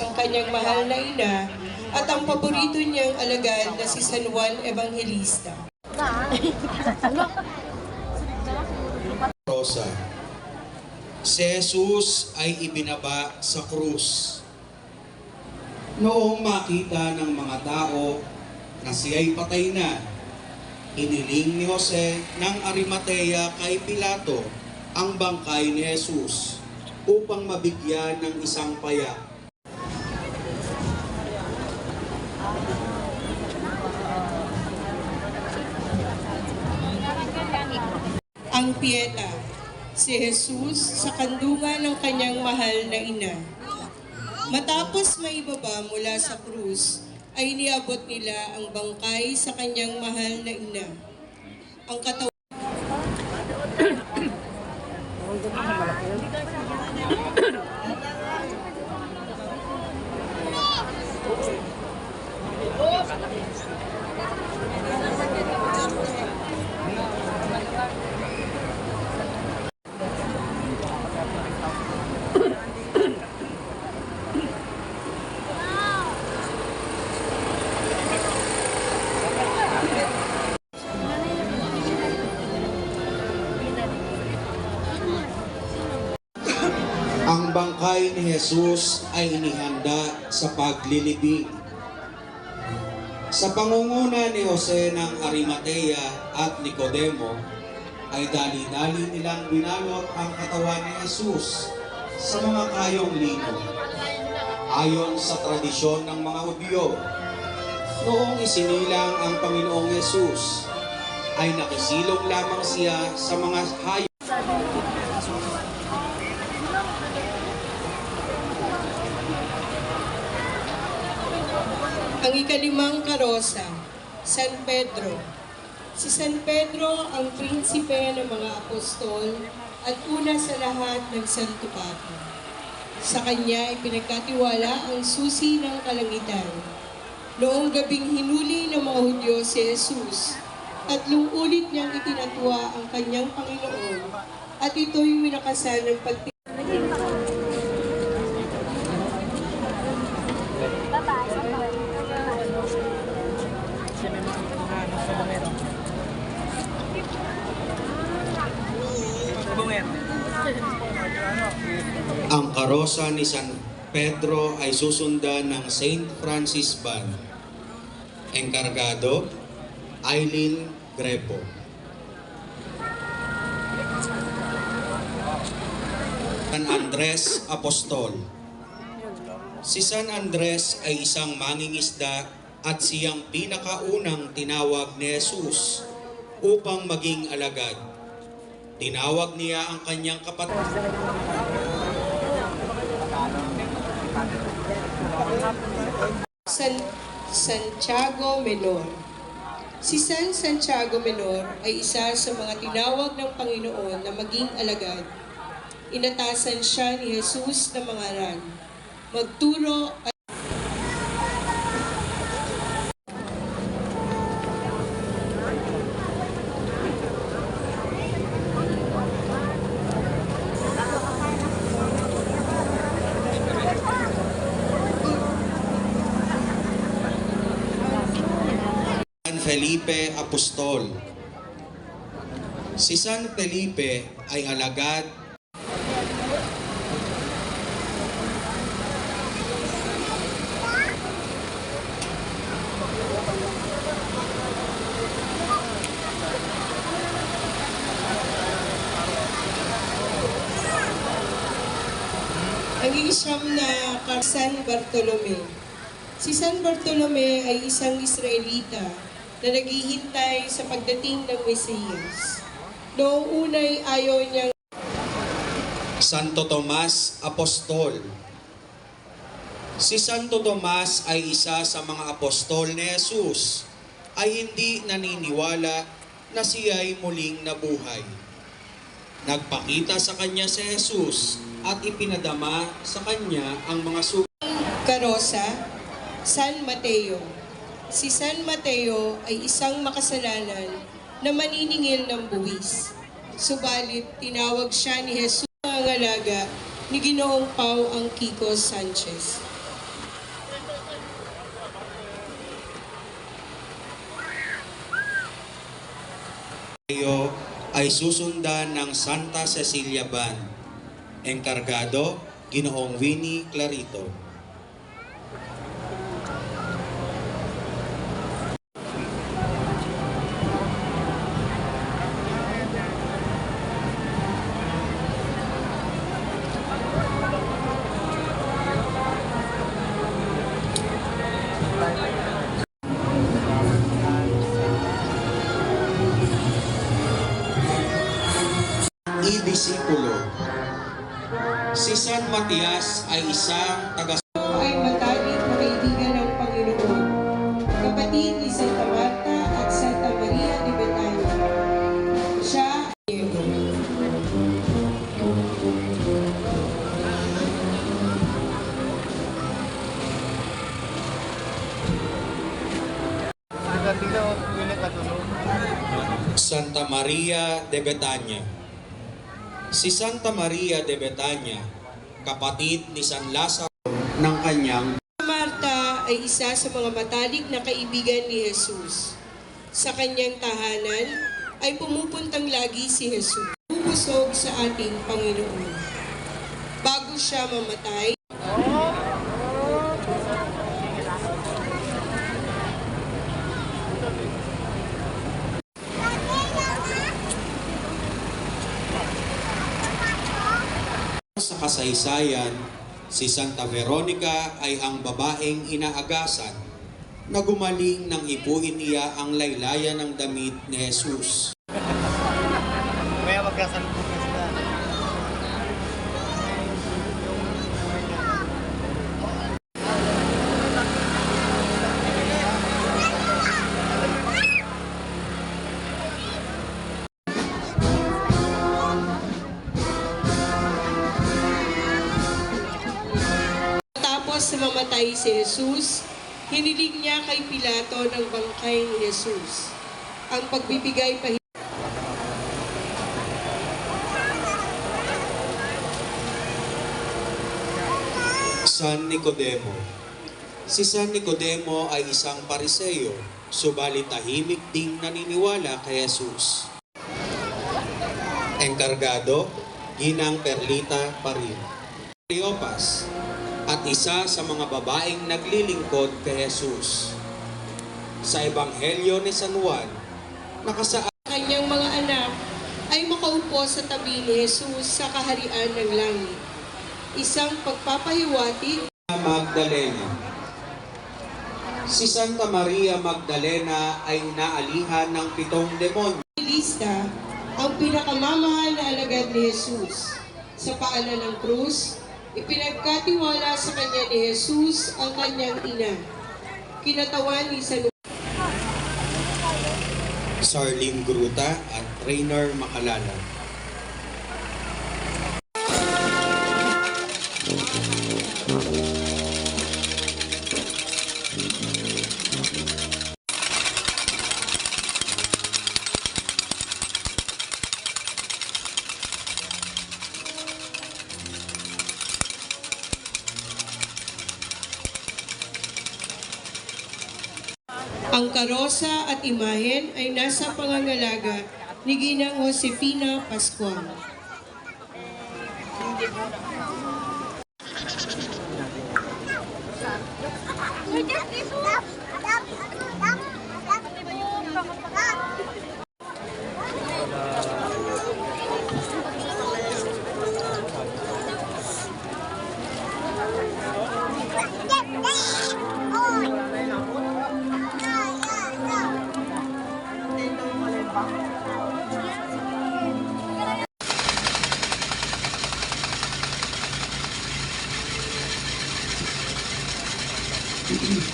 ang kanyang mahal na ina, at ang paborito niyang alagad na si San Juan Evangelista. Rosa. Si Jesus ay ibinaba sa krus. Noong makita ng mga tao na siya'y patay na, iniling ni Jose ng Arimatea kay Pilato ang bangkay ni Jesus upang mabigyan ng isang payak. Ang Pieta, si Jesus sa kandungan ng kanyang mahal na ina. Matapos maibaba mula sa krus, ay niabot nila ang bangkay sa kanyang mahal na ina. Ang katawan Bangkay ni Jesus ay inihanda sa paglilibing. Sa pangunguna ni Jose ng Arimatea at Nicodemo, ay dali-dali nilang binalot ang katawan ni Jesus sa mga kayong lino. Ayon sa tradisyon ng mga Hudyo, noong isinilang ang Panginoong Jesus, ay nakisilong lamang siya sa mga hayop Ang ikalimang karosa, San Pedro. Si San Pedro ang prinsipe ng mga apostol at una sa lahat ng Santo Papa. Sa kanya ay pinagkatiwala ang susi ng kalangitan. Noong gabing hinuli ng mga Hudyo si Jesus, tatlong ulit niyang itinatwa ang kanyang Panginoon at ito'y winakasan ng pagti Ang karosa ni San Pedro ay susundan ng St. Francis Band. Enkargado, Eileen Grepo. San Andres Apostol Si San Andres ay isang mangingisda at siyang pinakaunang tinawag ni Jesus upang maging alagad. Tinawag niya ang kanyang kapatid San Santiago Menor. Si San Santiago Menor ay isa sa mga tinawag ng Panginoon na maging alagad. Inatasan siya ni Jesus na mangaral, magturo at Felipe Apostol. Si San Felipe ay alagad ang isang na San Bartolome. Si San Bartolome ay isang Israelita na naghihintay sa pagdating ng Mesiyas. Noong unay ayaw niyang Santo Tomas Apostol. Si Santo Tomas ay isa sa mga apostol ni Jesus ay hindi naniniwala na siya ay muling nabuhay. Nagpakita sa kanya si Jesus at ipinadama sa kanya ang mga su Karosa, San Mateo si San Mateo ay isang makasalanan na maniningil ng buwis. Subalit, tinawag siya ni Jesus ang alaga ni Ginoong Pau ang Kiko Sanchez. Tayo ay susundan ng Santa Cecilia Band, engkargado Ginoong Winnie Clarito. Si San Matias ay isang taga ay matalik na kaibigan ng Panginoon. Kapatid ni Santa Marta at Santa Maria de Betania. Siya. Santa Maria de Betania. Si Santa Maria de Betania, kapatid ni San Lazaro ng kanyang Marta ay isa sa mga matalik na kaibigan ni Jesus. Sa kanyang tahanan ay pumupuntang lagi si Jesus. Bubusog sa ating Panginoon. Bago siya mamatay, Sa kasaysayan, si Santa Veronica ay ang babaeng inaagasan na gumaling nang ipuin niya ang laylayan ng damit ni Jesus. Na mamatay si Jesus, hiniling niya kay Pilato ng bangkay ni Jesus. Ang pagbibigay pa San Nicodemo. Si San Nicodemo ay isang pariseyo, subalit tahimik ding naniniwala kay Jesus. Enkargado, Ginang Perlita Parin. Cleopas, at isa sa mga babaeng naglilingkod kay Jesus. Sa Ebanghelyo ni San Juan, nakasaad kanyang mga anak ay makaupo sa tabi ni Jesus sa kaharian ng langit. Isang pagpapahiwatig Magdalena. Si Santa Maria Magdalena ay naalihan ng pitong demonyo. lista ang pinakamamahal na alagad ni Jesus. Sa paanan ng krus, ipinagkatiwala sa kanya ni Jesus ang kanyang ina. Kinatawan ni San Sarlene Gruta at Rainer Makalala. Karosa at imahen ay nasa pangangalaga ni Ginang Josefina Pascual.